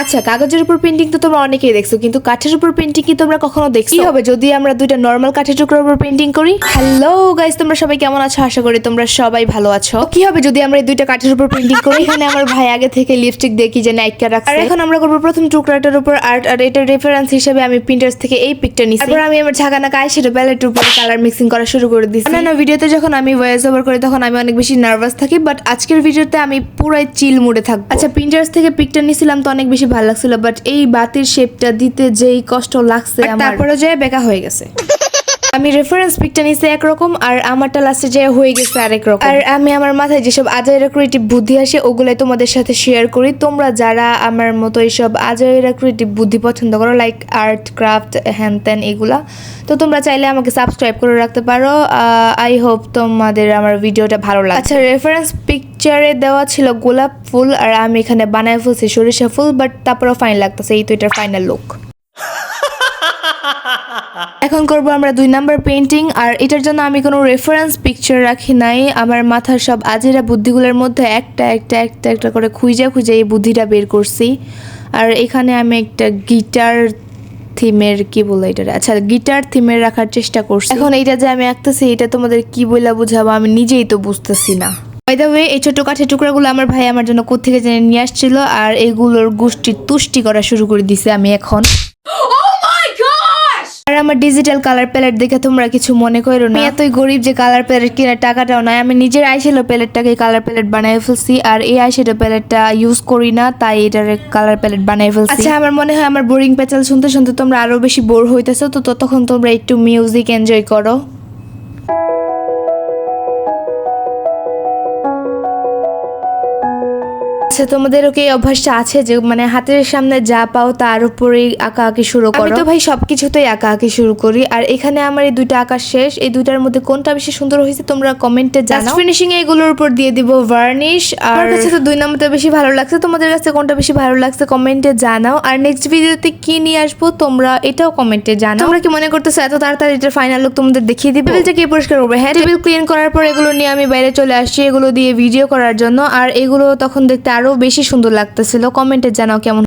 আচ্ছা কাগজের উপর পেন্টিং তো তোমরা অনেকেই দেখছ কিন্তু কাঠের উপর পেন্টিং কি তোমরা কখনো দেখছ? কি হবে যদি আমরা দুইটা নর্মাল কাঠের টুকরোর উপর পেন্টিং করি? হ্যালো গাইস তোমরা সবাই কেমন আছো? আশা করি তোমরা সবাই ভালো আছো। কি হবে যদি আমরা এই দুইটা কাঠের উপর পেন্টিং করি? এখানে আমার ভাই আগে থেকে লিপস্টিক কি যে নাইকা রাখছে। আর এখন আমরা করব প্রথম টুকরাটার উপর আর্ট আর এটার রেফারেন্স হিসেবে আমি প্রিন্টার্স থেকে এই পিকটা নিছি। তারপর আমি আমার ঝাঁকানা কায় সেটা প্যালেটের উপর কালার মিক্সিং করা শুরু করে দিচ্ছি না না ভিডিওতে যখন আমি ভয়েস ওভার করি তখন আমি অনেক বেশি নার্ভাস থাকি বাট আজকের ভিডিওতে আমি পুরাই চিল মুডে থাকব। আচ্ছা প্রিন্টার্স থেকে পিকটা নিছিলাম তো অনেক বেশি ভালো লাগছিল বাট এই বাতির শেপটা দিতে যেই কষ্ট লাগছে আমার। তারপরে যে বেকা হয়ে গেছে। আমি রেফারেন্স পিকটা নিছি একরকম আর আমারটা লাস্টে যে হয়ে গেছে আরেক রকম আর আমি আমার মাথায় যেসব আজাইরা ক্রিয়েটিভ বুদ্ধি আসে ওগুলাই তোমাদের সাথে শেয়ার করি। তোমরা যারা আমার মতো এইসব আজাইরা ক্রিয়েটিভ বুদ্ধি পছন্দ করো লাইক আর্ট ক্রাফট হ্যান ত্যান এগুলা তো তোমরা চাইলে আমাকে সাবস্ক্রাইব করে রাখতে পারো। আই হোপ তোমাদের আমার ভিডিওটা ভালো লাগে আচ্ছা রেফারেন্স পিকচারে দেওয়া ছিল গোলাপ ফুল আর আমি এখানে বানায় ফেলছি সরিষা ফুল বাট তারপরেও ফাইন লাগতেছে, এই তো এটার ফাইনাল লুক এখন করব আমরা দুই নাম্বার পেন্টিং আর এটার জন্য আমি কোনো রেফারেন্স পিকচার রাখি নাই। আমার মাথার সব আজিরা বুদ্ধিগুলোর মধ্যে একটা একটা একটা একটা করে খুঁজে খুঁজে এই বুদ্ধিটা বের করছি। আর এখানে আমি একটা গিটার থিমের কি বলে এটা আচ্ছা গিটার থিমের রাখার চেষ্টা করছি। এখন এইটা যে আমি আঁকতেছি, এটা তোমাদের কি বইলা বুঝাবো আমি নিজেই তো বুঝতেছি না। বাই দ্য ওয়ে এই ছোট কাঠের টুকরাগুলো আমার ভাই আমার জন্য কোথেকে জেনে নিয়ে আসছিল আর এগুলোর গোষ্ঠী তুষ্টি করা শুরু করে দিছে আমি এখন। আর আমার ডিজিটাল কালার প্যালেট দেখে তোমরা কিছু মনে করো না। এতই গরিব যে কালার প্যালেট কেনার টাকাটাও নাই। আমি নিজের আইশ্যাডো প্যালেটটাকে কালার প্যালেট বানিয়ে ফেলছি আর এই আইশ্যাডো প্যালেটটা ইউজ করি না তাই এটার কালার প্যালেট বানিয়ে ফেলছি। আচ্ছা আমার মনে হয় আমার বোরিং প্যাচাল শুনতে শুনতে তোমরা আরও বেশি বোর হইতেছো তো ততক্ষণ তোমরা একটু মিউজিক এনজয় করো। আচ্ছা তোমাদেরও কি এই অভ্যাসটা আছে যে মানে হাতের সামনে যা পাও তার উপরেই আঁকা আঁকি শুরু করো? আমি তো ভাই সবকিছুতেই আঁকা আঁকি শুরু করি। আর এখানে আমার এই দুইটা আঁকা শেষ। এই দুইটার মধ্যে কোনটা বেশি সুন্দর হয়েছে তোমরা কমেন্টে জানাও। ফিনিশিং এগুলোর উপর দিয়ে দিব ভার্নিশ আর কাছে তো দুই নম্বরটা বেশি ভালো লাগছে। তোমাদের কাছে কোনটা বেশি ভালো লাগছে কমেন্টে জানাও। আর নেক্সট ভিডিওতে কি নিয়ে আসব তোমরা এটাও কমেন্টে জানাও। তোমরা কি মনে করতেছো এত তাড়াতাড়ি এটা ফাইনাল লুক তোমাদের দেখিয়ে দিব? টেবিলটা কি পরিষ্কার করবে? হ্যাঁ টেবিল ক্লিন করার পর এগুলো নিয়ে আমি বাইরে চলে আসছি এগুলো দিয়ে ভিডিও করার জন্য। আর এগুলো তখন দেখতে আরও বেশি সুন্দর লাগতেছিল। কমেন্টে জানাও কেমন